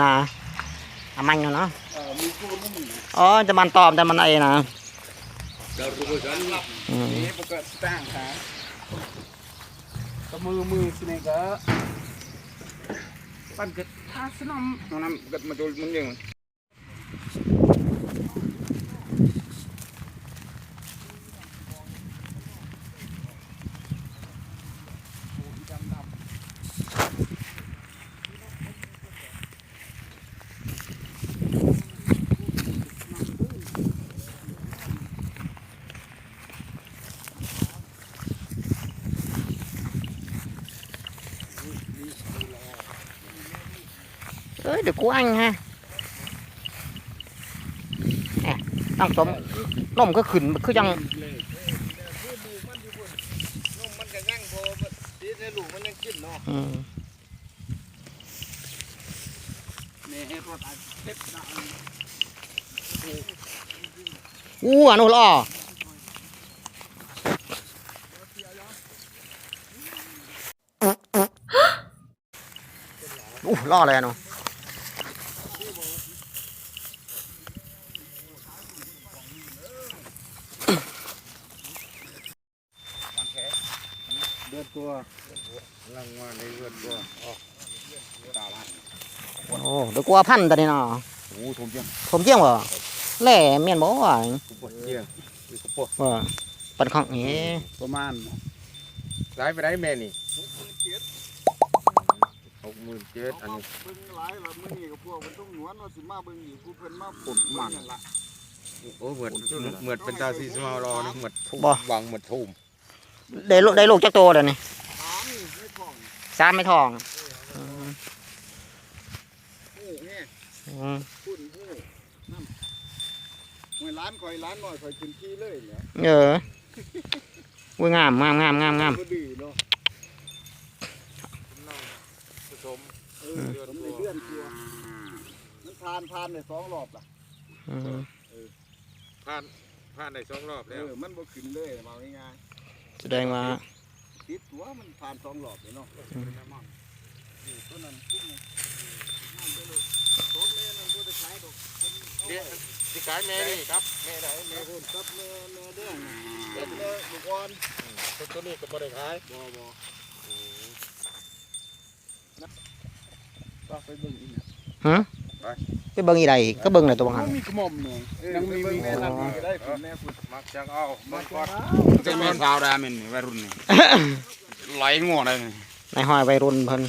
นะอามันเนาะเออมีคู่นุ่มอ๋อจะมันตอมแต่มันไอ้นะเดี๋ยวรู้ว่าฉันรับอืม นี่ปกติตั้งขาก็มือมือสิเนี่ยก็ปั้นกึดท่าสนมน้องน้ำกึดมาดูมันยัง เอ้ยเดี๋ยวกูอังฮะแหม่ตั้งสมนมก็ขึ้นคือยังนมมันจะยั่งพอตีในลูกมันยังกินเนาะอืมนี่ให้รถอัดเพ็ดนะอู้อะนู่นล่ออู้ล่อเลยอะหนู เดือดตัวลังมาในเดือดตัวออกตาลัดโอ้เดี๋ยวกูเอาพันตัวนี้เนาะโอ้ถูกยังผมเจียงบ่แหล่เมียนบ่ว่าถูกปวดเยี่ยงถูกปวดว่าปันของนี้ประมาณร้ายไปได้แม่นี่หกหมื่นเจ็ดอันนี้เบิ่งหลายละมื้อนี้ก็พวกมันต้องหนวนว่าสิมาเบิ่งอีกกูเพิ่นมาปลดมันละโอ้เหมือนเหมือนเป็นตาสีสมารอนี่เหมือนทุ่มบ่วางเหมือนทุ่ม ได้ลูกได้ลูกจักโตเดี๋ยวนี้ถามนี่ไม่ท้องสามไม่ทองอืมหูแฮ่อืมพุ่นหูน้ำหวยร้านข่อยร้านน้อยข่อยกินขี้เลยเนี่ยเอออุ้ยงามงามงามงามงามบ่ดื้อเนาะผสมเออผมในเดือนตัวมันผ่านผ่านในสองรอบล่ะอืมผ่านผ่านในสองรอบเอแล้วอมันบ่ขึ้นเลยเอาง่าย แสดงว่าๆติดตัวมันผ่านสองรอบเลยเนาะนี่ตัวนั้นพุ่งน้ำไปเลยสองแม่นั่นตัวจะขายดอกเพิ่นเอาเดี๋ยวไว้สิขายแม่นี่ครับแม่ไหนแม่แม่พุ่นกับแม่แม่เด้งเด็ดแม่ลูกอ่อนตัวนี้ก็บ่ได้ขายบ่บ่ก็ไปเบิ่งอีกนะฮะ ไปเบิ่งอีใดก็เบิ่งเลยตัวบังหันมีกระหม่อมหน่ยยังมีมีแม่นั่นก็ได้คุณแม่พุ่นมักจังเอามักก่อนจะแม่สาวดามินวัยรุ่นนี่ไหลงัวเลยในห้อยวัยรุ่นเพิ่น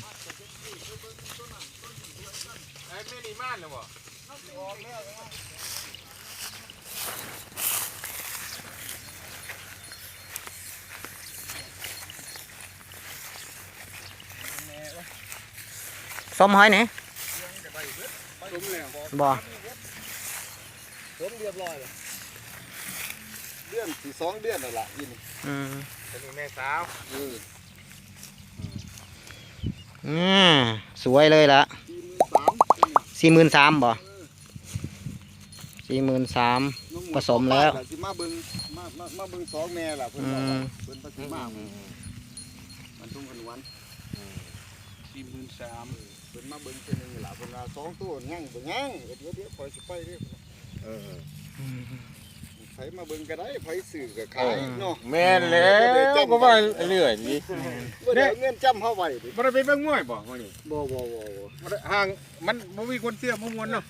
ไอ้มห้อยนี่ สมแล้วบ่ผมเรียบร้อยเลยเดือนสี่สองเดือนนั่นแหละยินอืมตัวนี้แม่สาวเอออืมสวยเลยละสี่หมื่นสามสี่หมื่นสามบ่สี่หมื่นสามน้องหผสมแล้วสิมาเบิ่งมามามาเบิ่งสองแม่ล่ะเพิ่นอืว่ามเพิ่นไปสิมามันทุ่งกันวันสี่หมื่นสาม เพิ่นมาเบิ่งเพิ่นนึงล่ะเพิ่นว่าสองตัวยังบ่ยังเดี๋ยวเดี๋ยวคอยสิไปเด้อเออไผมาเบิ่งก็ได้ไผซื้อก็ขายเนาะแม่นแล้วก็ว่าเรื่อยนี่บ่ได้เอาเงินจำเฮาไว้ดิบ่ได้ไปเบิ่งมวยบ่มื้อนี้บ่บ่บ่บ่บ่ได้ห่างมันบ่มีคนเสียบ่ม่วนเนาะ